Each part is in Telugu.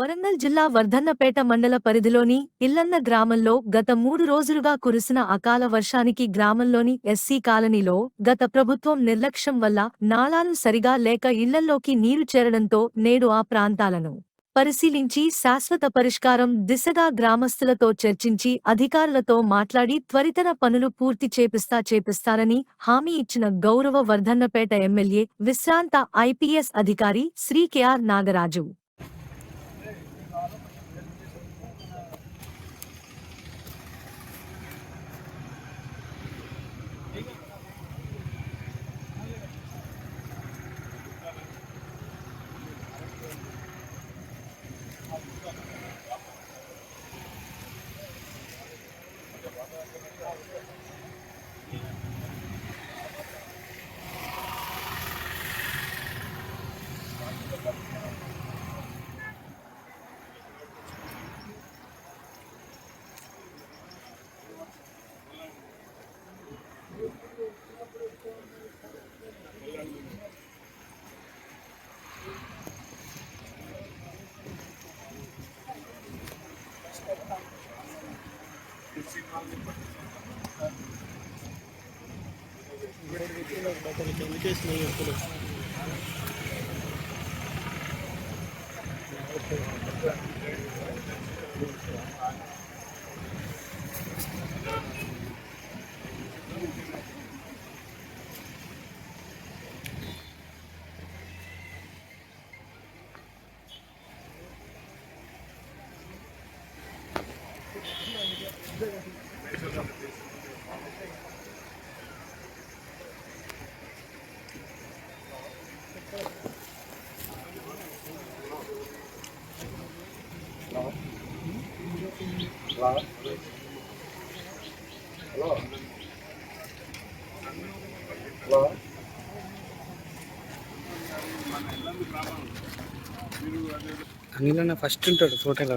వరంగల్ జిల్లా వర్ధన్నపేట మండల పరిధిలోని ఇల్లన్న గ్రామంలో గత మూడు రోజులుగా కురిసిన అకాల వర్షానికి గ్రామంలోని ఎస్సీ కాలనీలో గత ప్రభుత్వం నిర్లక్ష్యం వల్ల నాళాలు సరిగా లేక ఇళ్ళల్లోకి నీరు చేరడంతో నేడు ఆ ప్రాంతాలను పరిశీలించి శాశ్వత పరిష్కారం దిశగా గ్రామస్తులతో చర్చించి అధికారులతో మాట్లాడి త్వరితర పనులు పూర్తి చేపిస్తా చేపిస్తారని హామీ ఇచ్చిన గౌరవ వర్ధన్నపేట ఎమ్మెల్యే విశ్రాంత ఐపీఎస్ అధికారి Shri K R Nagaraju. Anil first ఉంటాడు ఫోటోలో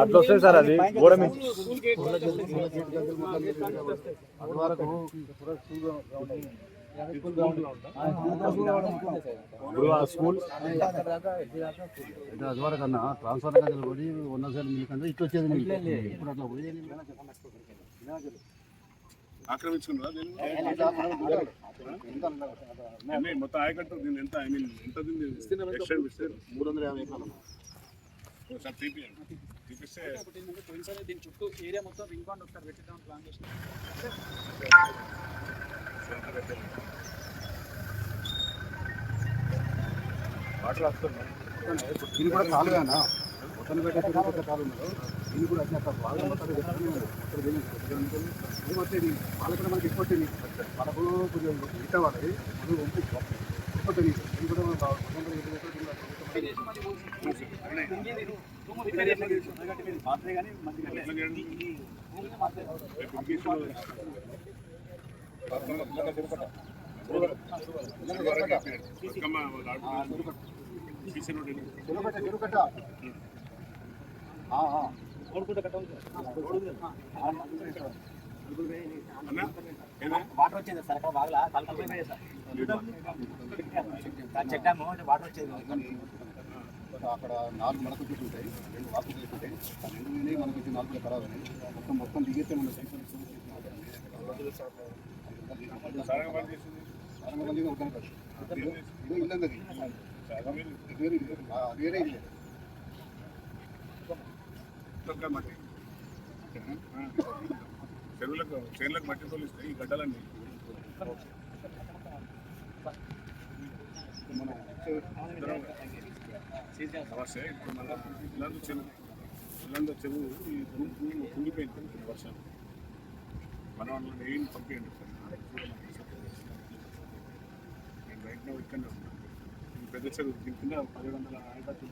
అట్లా వస్తుంది సార్ అది. గోడ మీద. ఇప్పుడు ఆ స్కూల్ అంటే అది వరకు అన్న ట్రాన్స్ఫర్ దగ్గర పడి ఉన్న సార్ మీకంటే ఇటు వచ్చేది నీకు. ఇప్పుడు అట్లా పోయేది ఆక్రమించుకున్నారా? మొత్తం ఆయకట్టు దీన్ని ఎంత ఐ మీన్ ఎంత దీన్ని మూడు వందల యాభై ఎకరాలు ఒకసారి తీపియండి తీపిస్తే దీని చుట్టూ ఏరియా మొత్తం రింగ్ బాండ్ ఒకసారి పెట్టిద్దాం ప్లాన్ చేసిన వాటర్ దీన్ని కూడా కాలుగానా మొత్తం పెట్టేసి కాలు ఉన్నారు దీన్ని కూడా అట్లా వాళ్ళు బాగా వాళ్ళకి కూడా మనకి ఎక్కువ వాళ్ళకు కొంచెం మిగతా వాళ్ళది అది పంపించాం ఎక్కువ తెలియదు ఇది కూడా మనం బాగా- కొంచెం వాటర్ వచ్చింది సార్ అక్కడ బాగా కలకలిపోయింది సార్ చెట్టాము వాటర్ వచ్చేది అక్కడ నాలుగు మనకు వచ్చేసి ఉంటాయి రెండు వాటర్ చేసి ఉంటాయి. రెండు మనకు వచ్చి నాలుగు ఖరాబ్ అయినాయి మొత్తం మొత్తం దిగితే మన సైకిల్ వేరే మట్టి చెరువులకు చేనులకు మట్టి తోలిస్తే ఈ గడ్డలన్నీ. మనం సమస్య ఇప్పుడు మన ఇల్లందు చెరువు ఇల్లందు చెరువు ఈ భూమి భూమి వర్షం మన వాళ్ళు ఏం పంపించండి బయట పెద్ద చెరువు దీని కింద పదిహేడు వందల ఆయకట్టు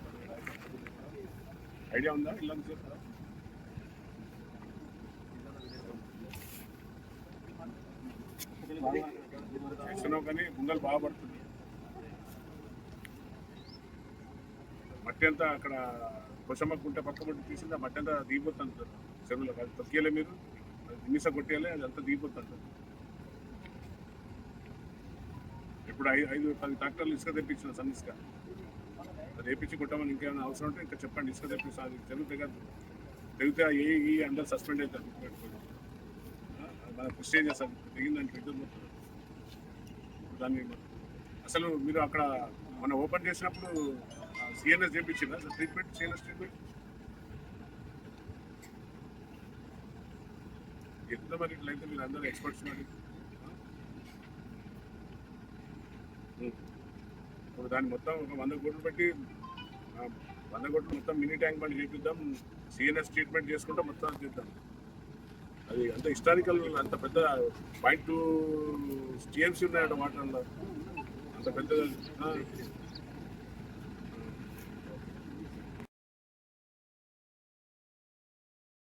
ఐడియా ఉందా? ఇల్లందు చెరువు చేస్తున్నావు కానీ బుంగలు బాగా పడుతుంది మట్టి అంతా అక్కడ కొసమ్మ గుంట పక్క మట్టి తీసింది ఆ మట్టి అంతా దిగిపోతుంది సార్ చెరువులో అది తొక్కియలే మీరు? నిమిష కొట్టేయాలి? అది అంతా దిగిపోతుంది సార్ ఇప్పుడు ఐదు ఐదు పది ట్రాక్టర్లు ఇసుక తెప్పించిన సన్ ఇసుక. రేపించి కొట్టామని ఇంకేమైనా అవసరం ఉంటే ఇంకా చెప్పండి ఇసుక తెప్పిస్తా అది చెరువు తెగదు తెగితే ఆ ఏ ఈ అండర్ సస్పెండ్ అవుతారు. గుర్తుపెట్టుకోండి. ఆ, మన కృషి చేస్తారు? తెగిందని పెద్దలు దాన్ని అసలు మీరు అక్కడ మనం ఓపెన్ చేసినప్పుడు సిఎన్ఎస్ చేయించిందా ట్రీట్మెంట్ సిఎన్ఎస్ ట్రీట్మెంట్ ఎంత మరి ఇట్లయితే మీరు అందరూ ఎక్స్పర్ట్స్ మరి? ఇప్పుడు దాన్ని మొత్తం ఒక వంద కోట్లు పెట్టి వంద కోట్లు మొత్తం మినీ ట్యాంక్ బండ్ చేపిద్దాం సిఎన్ఎస్ ట్రీట్మెంట్ చేసుకుంటే మొత్తం చేద్దాం. అది అంత హిస్టారికల్ అంత పెద్ద పాయింట్ టూ టీఎంసీ ఉన్నాయంట వాటర్లో అంత. పెద్ద